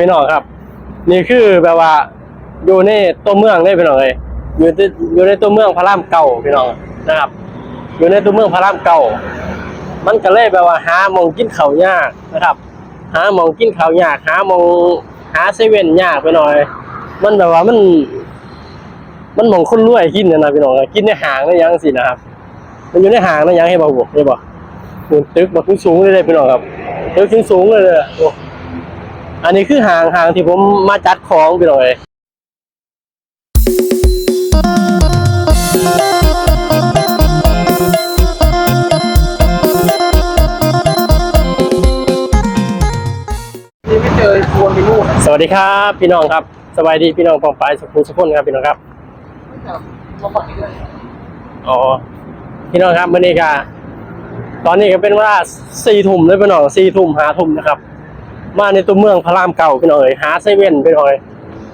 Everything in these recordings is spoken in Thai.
พี่น้องครับ นี่คือแบบว่าอยู่ในตัวเมืองได้พี่น้องเลยอยู่ในอยู่ในตัวเมืองพระรามเก่าพี่น้องนะครับ อยู่ในตัวเมืองพระรามเก่า มันก็เลยแบบว่าหาหมองกินเขายากนะครับ หาหมองกินเขายากหาหมองหาเซเว่นยากไปหน่อย มันแบบว่ามัน มันหมองคนรวยกินนยนะพี่น้องกินในห้างในยังสินะครับ มันอยู่ในห้างในยังให้บอกบอกได้บอกตึกแบบสูงเลยเลยพี่น้องครับตึกสูงเลยเลยโอ้ อันนี้คือห้างห้างที่ผมมาจัดของพี่น้องเลยนี่ไม่เจอวนไปนู่นสวัสดีครับ พี่น้องครับสบายดีพี่น้องปองปายสุขุมสุขคนครับพี่น้องครับ มาฝั่งนี้เลยอ๋อพี่น้องครับมื่อนี้ก็ตอนนี้ก็เป็นเวลาสี่ทุ่มเลยพี่น้องสี่ทุ่มหาทุ่มนะครับ มาในตัวเมืองพระรามเก่าพี่น้องเอ้ยหาเซเว่นพี่น้องเอ้ย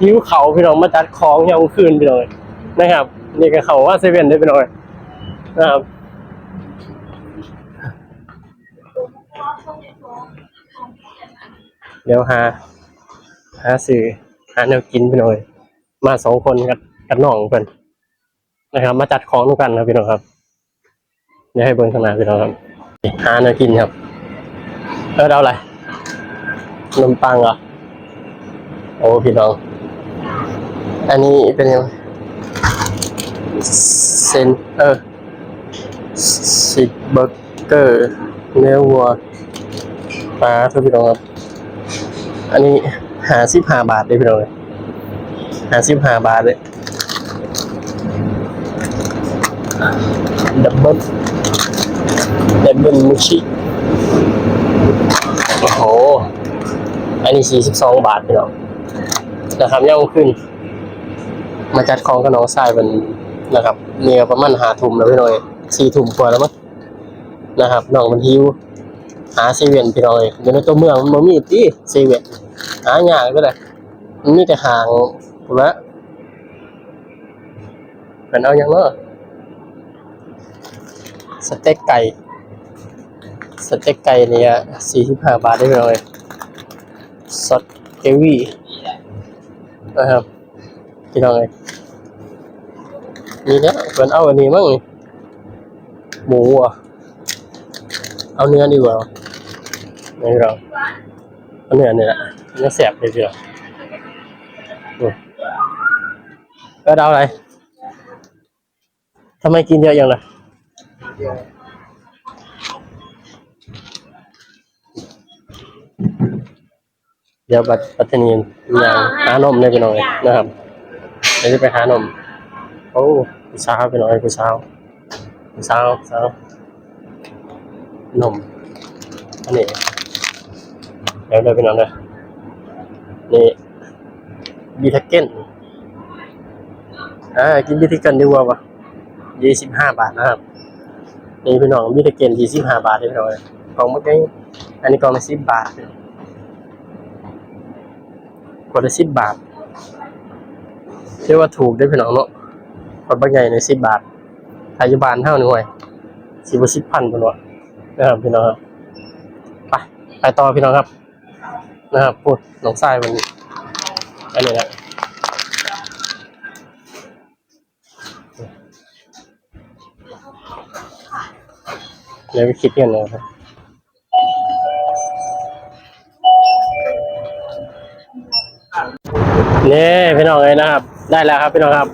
หิวเขาพี่น้องมาจัดของยามคืนพี่น้องเอ้ยนะครับ นี่ก็เขาว่าเซเว่นได้พี่น้องเอ้ยนะครับเดี๋ยวหาหาสื่อหาแนวกินพี่น้องเอ้ยมาสองคนกับกับน้องเพิ่นนะครับ มาจัดของด้วยกันครับพี่น้องครับเดี๋ยวให้เบิ้งข้างหน้าพี่น้องครับหาแนวกินครับเออเอาอะไร ขนมปังเหรอ โอ้พี่น้อง อันนี้เป็นยังเซนเออซิกเบอร์เกอร์เนื้อวัวปลาครับพี่น้องครับ อันนี้หาสิบห้าบาทเลยพี่น้องเลยหาสิบห้าบาทเลยดับเบิลดับเบิลมุชิโอ้โห อันนี้สี่สิบสองบาทพี่น้องนะครับยังขึ้น มาจัดของกับน้องทรายเป็นนะครับเนี่ยประมาณหาทุ่มแล้วพี่น้อยสี่ทุ่มกว่าแล้วมั้งนะครับน้องมันหิว หาเซเว่นพี่น้อยอยู่ในตัวเมืองมันมีที่เซเว่นหาอย่ากก็ได้มันมีแต่ห่างถูกแล้วเป็นเอาอย่างเนาะสเต็กไก่ สเต็กไก่เนี่ยสี่สิบห้าบาทได้เลย ซอสเกวี่นะครับพี่น้องเลยมีเนี้ยเปินเอาอันนี้มั่งนี่หมูอะเอาเนื้อดีกว่าไม่เราเอาเนื้อเนี่ยแหละเนื้อแสบเลยทีเดียวอืมก็เอาอะไรทำไมกินเยอะอย่างไร เดี๋ยวบัตรปัตตานีอย่างหานมเลยพี่น้อยนะครับเดี๋ยวจะไปหานมโอ้ผู้สาวพี่น้อยผู้สาวผู้สาวผู้สาวนมอันนี้เดี๋ยวเลยพี่น้องเลยนี่บีทาเก้นอ่ากินบีทาเก้นดีกว่าปะยี่สิบห้าบาทนะครับนี่พี่น้องบีทาเก้นยี่สิบห้าบาทเลยพี่น้องเลยของเมื่อกี้อันนี้กล่องละสิบบาท กว่าละสิบบาทเรียกว่าถูกได้พี่น้องเนาะคนบางใหญ่ในสิบบาทอายุบาลเท่าหน่วยสิบสิบพันเป็นวะนะครับพี่น้องครับไปไปต่อพี่น้องครับ นะครับพูดหนองทรายวันนี้อันนี้แหละเดี๋ยวไปคิดกันนะครับ นี่พี่น้องเลยนะครับ ได้แล้วครับพี่น้องครับ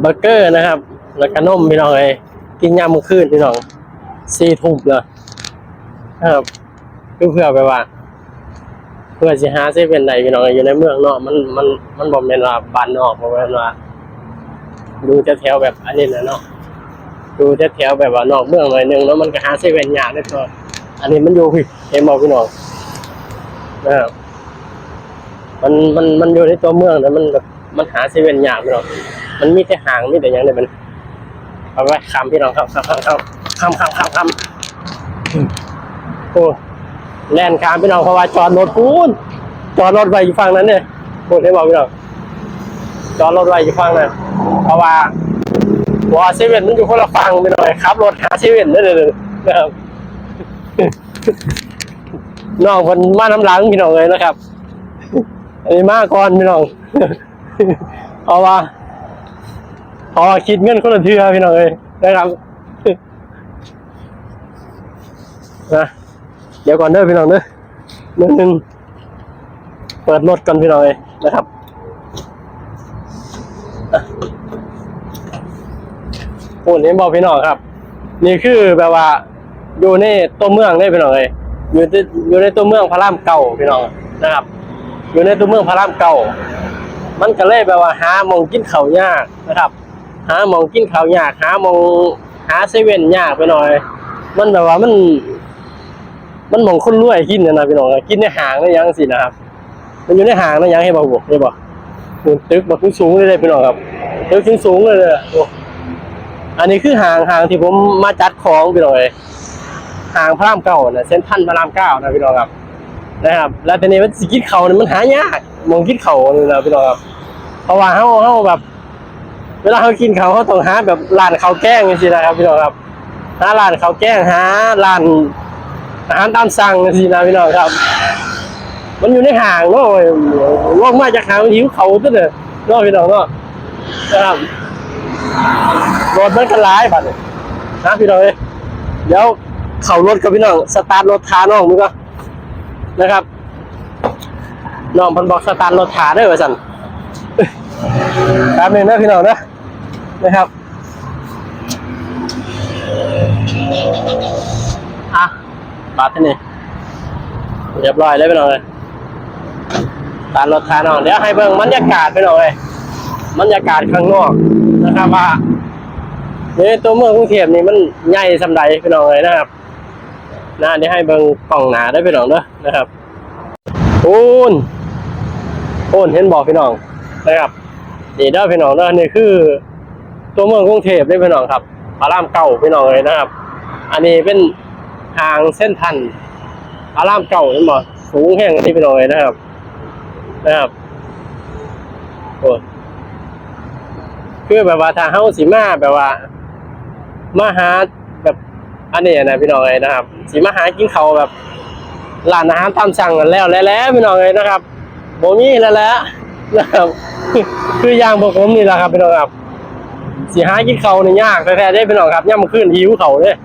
เบอร์เกอร์นะครับ แล้วก็นมพี่น้องเลยกินยามมื้อคืนพี่น้องสี่ทุ่มเลยนะครับเพื่อเพื่อไปว่า เพื่อสิหาเซเว่นใดพี่น้องอยู่ในเมืองเนาะมันมันมันบ่แม่นว่าบ้านนอกบ่แม่นว่าดูจะแถวแบบอันนี้นะเนาะดูจะแถวแบบว่านอกเมืองหน่อยนึงแล้วมันก็หาเซเว่นยากได้ตัวอันนี้มันอยู่พี่เห็นบ่พี่น้องนะครับ มันมันมันอยู่ในตัวเมืองแต่มันแบบมันหาเซเว่นยากพี่น้องมันมีแต่ห่างมีแต่ยังเนี่ยมันเอาไว้คำพี่น้องครับครับครับครับคำคำคำคำโอ้แล่นคามพี่น้องเพราะว่าจอดรถปูนจอดรถไว้อยู่ฝั่งนั้นเนี่ยพูดให้บอกพี่น้องจอดรถไว้อยู่ฝั่งนั้นเพราะว่าว่าเซเว่นมันอยู่คนละฝั่งพี่น้องครับ รถหาเซเว่นได้เลยนะครับน้องคนมาน้ำหลังพี่น้องเลยนะครับ อันนี้มาก่อนพี่น้องเพราว่าเพราว่าคิดเงินคนละเทือพี่น้องเลยนะครับนะเดี๋ยวก่อนเด้อพี่น้องเด้อหนึ่งหนึ่งเปิดรถก่อนพี่น้องเลยนะครับโอ้นี่บอกพี่น้องครับ นี่คือแบบว่าอยู่ในตัวเมืองได้พี่น้องเลยอยู่ในอยู่ในตัวเมืองพระรามเก่าพี่น้องนะครับ อยู่ในตัวเมืองพระรามเก่า มันก็เลยแบบว่าหาหมองกินข้าวยากนะครับ หาหมองกินข้าวยาก หาหมองหาเซเว่นยากไปหน่อย มันแบบว่ามัน มันหมองคนรวยกินนะนะพี่น้องกินในห้างในยังสินะครับ มันอยู่ในห้างในยังให้บอกบอกได้บอกตึกบอกสูงๆเลยพี่น้องครับตึกสูงๆเลยเลยอันนี้คือห้างห้างที่ผมมาจัดของพี่น้องเลยห้างพระรามเก้านะเส้นทันพระรามเก้านะพี่น้องครับ นะครับ แล้วทีนี้มันสกินเขาเนี่ยมันหายากมองกินเขาเลยนะพี่น้องครับเพราะว่าเฮาเฮาแบบ เวลาเขากินเขาเขาต้องหาแบบร้านข้าวแกงจังซี่นะครับ พี่น้องครับหาร้านข้าวแกงหาร้านอาหารตามสั่งจังซี่นะพี่น้องครับ มันอยู่ในห้างเนาะลงมาจากหางหิวเขาซะเด้อเนาะพี่น้องเนาะนะครับรถมันก็หลายบัดนี้นะพี่น้องเอ้ยเดี๋ยวเขารถกับพี่น้องสตาร์ทรถทาน้องมึงก็ นะครับน้องพันบอกสตาร์รถทาเด้อว่าสันแป๊บนึงนะพี่น้องนะนะครับอะบาทที่นี่เรียบร้อยเลยพี่น้องเลยตามรถทานองเดี๋ยวให้เบิ่งบรรยากาศพี่น้องเลยบรรยากาศข้างนอกนะครับว่าในตัวเมืองกรุงเทพนี่มันใหญ่สำใดพี่น้องเลยนะครับ นะเดี๋ยวให้เบิ่งกล่องหนาได้พี่น้องเด้อนะครับโอนโอนเห็นบอกพี่น้องนะครับนี่เด้อพี่น้องเด้อนี่คือ ตัวเมืองกรุงเทพได้พี่น้องครับพารามเก่าพี่น้องเลยนะครับ อันนี้เป็นทางเส้นทันพารามเก่าเห็นบ่สูงแห่งที่พี่น้องเลยนะครับ นะครับโอ้คือแบบว่าทางเฮาสีมาแบบว่ามาหา อันนี้นะพี่น้องเลยนะครับสีมาหากินเขาแบบร้านอาหารตามสั่งกันแล้วแล้วแล้วพี่น้องเลยนะครับโบมี่แล้วแล้วนะครับคือย่างพวกผมนี่แหละครับพี่น้องครับสีหากินเขาวนี่ยากแท้ๆได้พี่น้องครับย่ำมาขึ้นหิวเขาเลย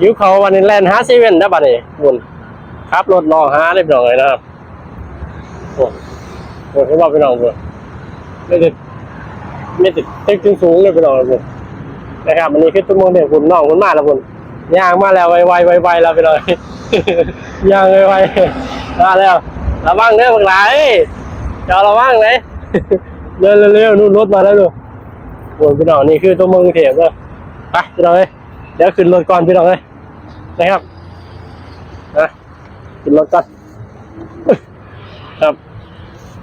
หิวเขาวันนี้แลนหาเซเว่นได้บัดนี้บุญครับรถรอหาได้พี่น้องเลยนะครับโอ้โหเขาบอกพี่น้องบุญไม่ติดไม่ติดตึกสูงเลยพี่น้องบุญนะครับอันนี้คือตุ้มโมงเด็กคุณน้องคุณมาแล้วบุญ ย่างมาแล้วไวๆไวๆแล้วพี่น้องย่างไวๆมาแล้วระวังเด้อพวกหลายเจ้าระวังเลยเร็วเร็วๆนู่นรถมาแล้วดูโอ้ยพี่น้องนี่คือตัวเมืองกรุงเทพเลยไปพี่น้องเลยเดี๋ยวขึ้นรถก่อนพี่น้องเลยนะครับนะขึ้นรถก่อนครับ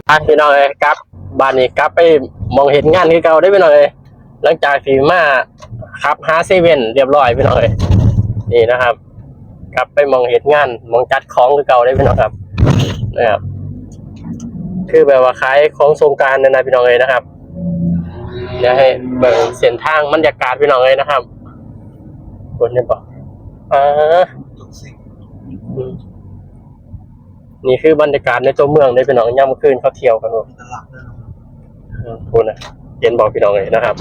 อะพี่น้องเลยครับบ้านนี้กลับไปมองเห็นงานคือเก่าได้พี่น้องเลยหลังจากที่มาขับหาเซเว่นเรียบร้อยพี่น้องเลย นี่นะครับ กลับไปมองเห็นงานมองจัดของคือเก่าได้พี่น้องครับนะครับ คือแบบว่าขายของสงกรารนะนะพี่น้องเลยนะครับเดี๋ยวให้เบิ่งเส้นทางบรรยากาศพี่น้องเลยนะครับคนนี้บอกอ่าอืมนี่คือบรรยากาศในตัวเมืองในพี่น้องย่ำคืนเขาเที่ยวกันหมดตลาดด้วยนะอืมพูดนะเห็นบอกพี่น้องเลยนะครับ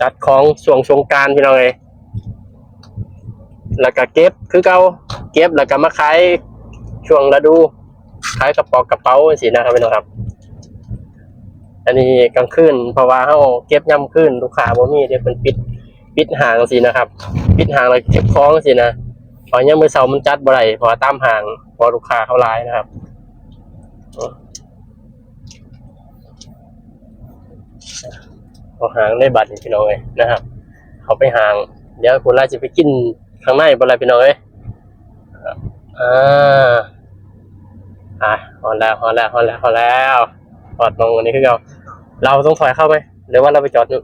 จัดของส่วงสงการพี่น้องเลยแล้วก็เก็บคือเก่าเก็บแล้วก็มาขายช่วงฤดูขายกระเป๋ากระเป๋าสินะครับพี่น้องครับ อันนี้กลางคืนเพราะว่าเฮาเก็บย่ำคืนลูกค้าบ่มีเดี๋ยวเพิ่นปิดปิดห่างสินะครับ ปิดห่างแล้วเก็บของสินะพอยังมือเช้ามันจัดบ่ได้เพราะตามห่างเพอลูกค้าเขาลายนะครับ เอาห่างได้บัตรนี่พี่น้องเอ้ยนะครับ เขาไปห่าง เดี๋ยวคนไล่จะไปกินข้างในบ่ไรพี่น้องเอ้ยอ่าอะฮอนแล้วฮอนแล้วฮอนแล้วฮอนแล้วปอดตรงอันนี้คือเราเราต้องถอยเข้าไหมหรือว่าเราไปจอดนู่น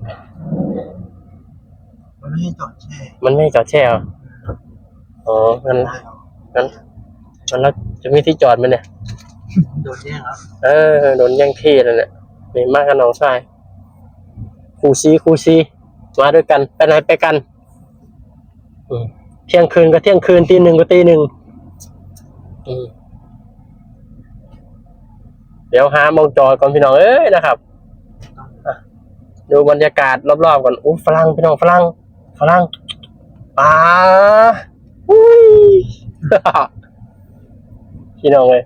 มันไม่ให้จอดแช่ มันไม่ให้จอดแช่เหรออ๋องั้นงั้นงั้นเราจะมีที่จอดไหมเนี่ยโดนแย่งแล้วเออโดนแย่งที่แล้วเนี่ยนี่มากกับน้องชาย ครูซีครูซีมาด้วยกันไปไหนไปกันอืมที่ยงคืนก็เที่ยงคืนตีหนึ่งก็ตีหนึ่งเดี๋ยวหามองจอก่อนพี่น้องเอ้ยนะครับดูบรรยากาศรอบๆก่อนอู้ฝรั่งพี่น้องฝรั่งฝรั่งป้าอุ้ยพี่น้องเลย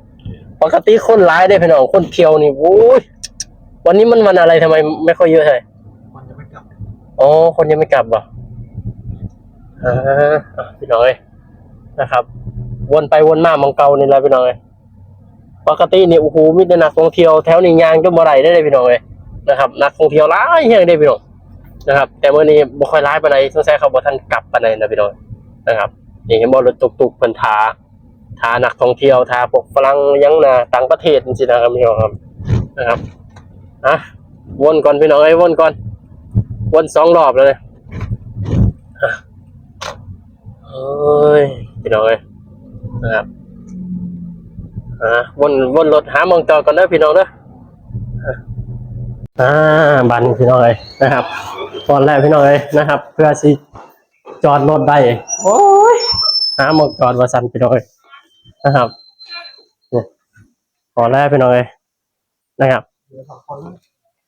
ปกติคนร้ายได้พี่น้องคนเที่ยวนี่โอ้ยวันนี้มันวันอะไรทำไมไม่ค่อยเยอะเลย มันจะไม่กลับ อ๋อ คนยังไม่กลับบ่อ่าอะพี่น้อยนะครับ วนไปวนมามองเกานี่แหละพี่น้อยปกติเนี่ยโอ้โหมีแต่นักท่องเที่ยวแถวนี้ยางจนบ่ได้ได้เลยพี่น้อยนะครับ นักท่องเที่ยวหลายแห่งได้พี่น้องนะครับ แต่เมื่อนี้บ่ค่อยร้ายปานใดสงสัยเขาบ่ทันกลับปานใดนะพี่น้องนะครับนี่เห็นบ่รถตุกๆเพิ่นทาทานักท่องเที่ยวทาพวกฝรั่งยังนะต่างประเทศจังซี่นะครับพี่น้องครับนะครับอะวนก่อนพี่น้องเอ้ยวนก่อน วนสองรอบแล้วเนี่ยอะเอ้ยพี่น้องเอ้ยนะครับอ่าวนวนรถหามองจอก่อนเด้อพี่น้องเด้ออะอ่าบันพี่น้องเอ้ยนะครับ ตอนแรกพี่น้องเอ้ยนะครับ เพื่อสิจอดรถได้โอ้ยหามองจอดว่าสันพี่น้องเอ้ยนะครับเนี่ยตอนแรกพี่น้องเอ้ยนะครับเหลือสองคนแล้ว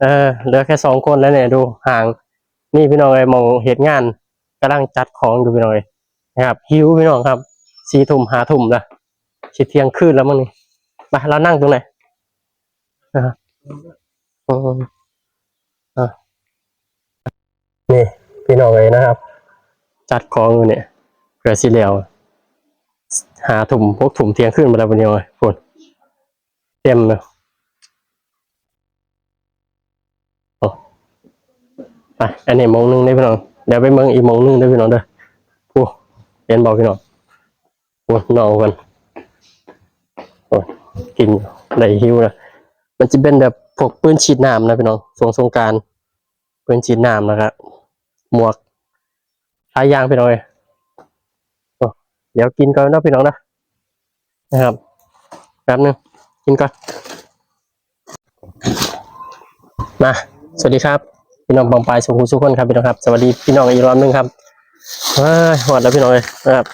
เออเหลือแค่สองคนแล้วเนี่ยดูห่าง นี่พี่น้องเอ้ยมองเหตุงานกำลังจัดของอยู่พี่น้องเอ้ยนะครับหิวพี่น้องครับสี่ทุ่มหาทุ่มละชิเที่ยงคืนแล้วมั้งนี่ไปเรานั่งตรงไหนนะครับอืมอะนี่พี่น้องเอ้ยนะครับ จัดของอยู่เนี่ยเพื่อสิแล้วหาถุ่มพวกถุ่มเทียงคืนมาแล้วพี่น้องเอ้ยฝนเต็มเลย ไปอันนี้มงหนึงได้พี่น้องเดี๋ยวไปเมืองอีกมงหนึงได้พี่น้องเด้อผู้เรียนบอกพี่น้องผู้นอนกันโอ้กินได้หิวนะมันจะเป็นแบบพวกปืนฉีดน้ำนะพี่น้องสงสงการปืนฉีดน้ำนะครับหมวกหลายอย่างพี่น้องเลยโอ้เดี๋ยวกินก่อนนะพี่น้องนะนะครับแป๊บนึงกินก่อนมาสวัสดีครับ พี่น้องบองปลายสุขุมสุขคนครับพี่น้องครับสวัสดีพี่น้องอีกรอบหนึงครับเฮ้ยหอดแล้วพี่น้องเลยนะครับ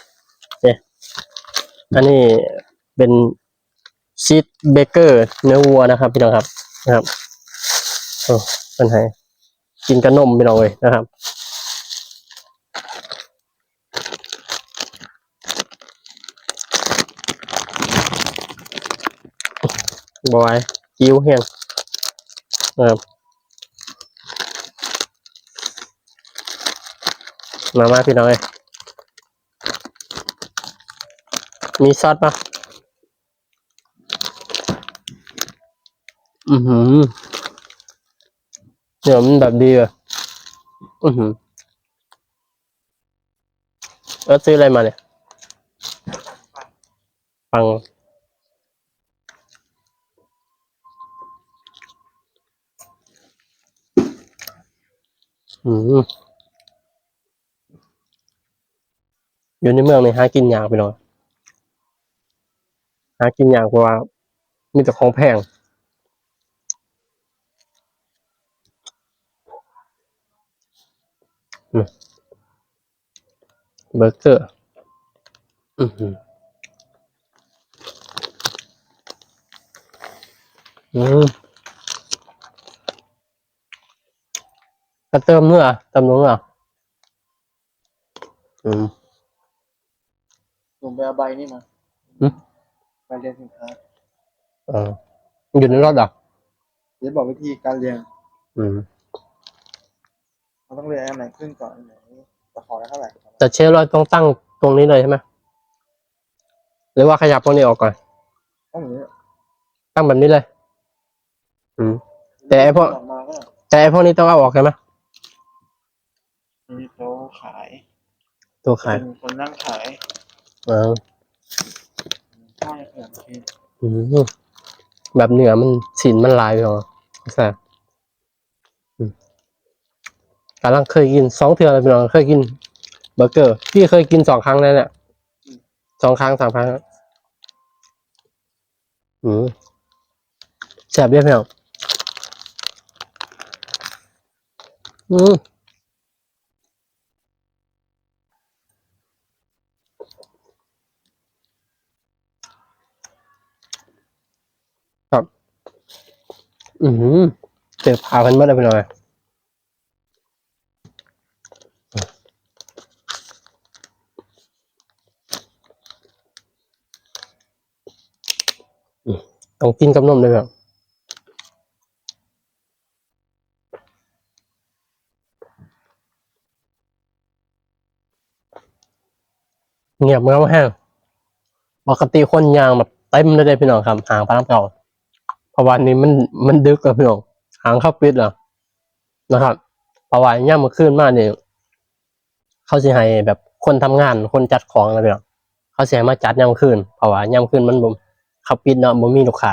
เนี่ยอันนี้เป็นชีสเบเกอร์เนื้อวัวนะครับ พี่น้องครับนะครับโอ้เป็นไงกินกับนมพี่น้องเลยนะครับบอยกิ้วเฮียงนะครับ มามาพี่น้องเอ้ยมีซอสปะอือหือเดี๋ยวมันแบบดีอะอือหือแล้วซื้ออะไรมาเนี่ยฟังอืม อยู่ในเมืองนี่หากินยากไปหน่อยหากินยากเพราะว่า มีแต่ของแพงเบอร์เกอร์อือหืออืมก็เติมเนื้อเติมเนื้ออืม ผมไปเอาใบนี่มาอืมใบเรียนสินค้า เอออยู่ในรถเหรอะเดี๋ยวบอกวิธีการเรียนอืมเราต้องเรียนอันไหนขึ้นก่อนอันไหนจะขอได้เท่าไหร่แต่เชฟเราต้องตั้งตรงนี้เลยใช่ไหมหรือว่าขยับตรงนี้ออกก่อน ต้องอย่างนี้ตั้งแบบนี้เลย อืม แต่ไอ้พวก ออกมาก็แต่ไอ้พวกนี้ต้องเอาออกใช่ไหมมีโต๊ะขายตัวขายเป็นคนนั่งขาย เออใช่ขนมจีนอืมแบบเนื้อมันสินมันลายไปหรอแซ่บกำลังเคยกินสองเทื่อแล้วพี่น้องเคยกินเบอร์เกอร์พี่เคยกินสองครั้งแล้วเนี่ยสองครั้งสามครั้งแล้วอืมแซ่บเรียบพี่น้องอืม อือหือเจ็บขากันเมื่อไรไปหน่อยอืมต้องกินกับนมเลยแบบเงียบเงาแห้งปกติคนยางแบบเต็มเลยพี่น้องครับ ห่างปลาน้ำเก่า เพราะวันนี้มันมันดึกอะพี่น้องหางเข้าปิดแล้วนะครับเพราะว่าย่ามาขึ้นมากเนี่ยเขาสิให้แบบคนทำงานคนจัดของนะพี่น้องเขาเสิให้มาจัดย่ามคืนเพราะว่าย่ามคืนมันบ่เขาปิดเนาะบ่มีลูกค้า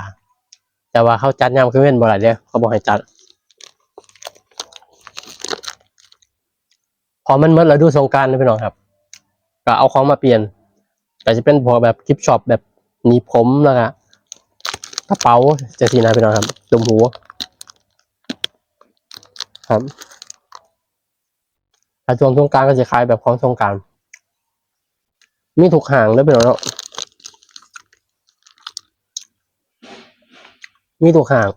แต่ว่าเขาจัดย่ามคืนบ่ได้เด้เขาบอกให้จัดพอมันเมื่อฤดูสงการนะพี่น้องครับ ก็เอาของมาเปลี่ยนแต่จะเป็นพวกแบบกิฟช็อปแบบหนีผมแล้วก็ กระเป๋าจะสีนะพี่น้องครับตุ่มหูครับถ้าช่วงสงกรารก็จะขายแบบของสงกรารมีถูกห่างด้วยพี่น้องเนาะมีถูกห่าง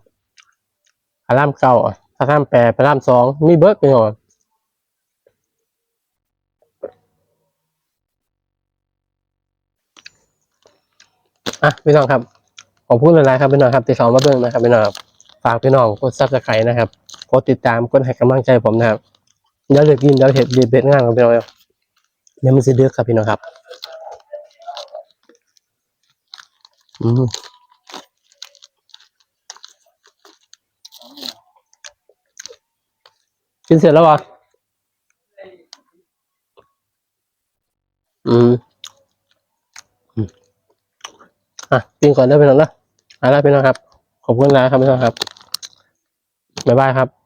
พารามเก้าพารามแปดพารามสองมีเบิร์ดพี่น้องอะพี่น้องครับ ขอบคุณหลายๆครับพี่น้องครับที่เข้ามาเบิ่งนะครับพี่น้องครับฝากพี่น้องกดซับสไครต์นะครับกดติดตามกดให้กำลังใจผมนะครับเดี๋ยวจะกินเดี๋ยวเห็ดเบ็ดงานของพี่น้องเดี๋ยวมันจะเดือกครับพี่น้องครับอืมกินเสร็จแล้ววะอือืม อะปิงก่อนได้พี่น้องนะเอาละพี่น้องครับ ขอบคุณนะครับพี่น้องครับบ๊ายบายครับ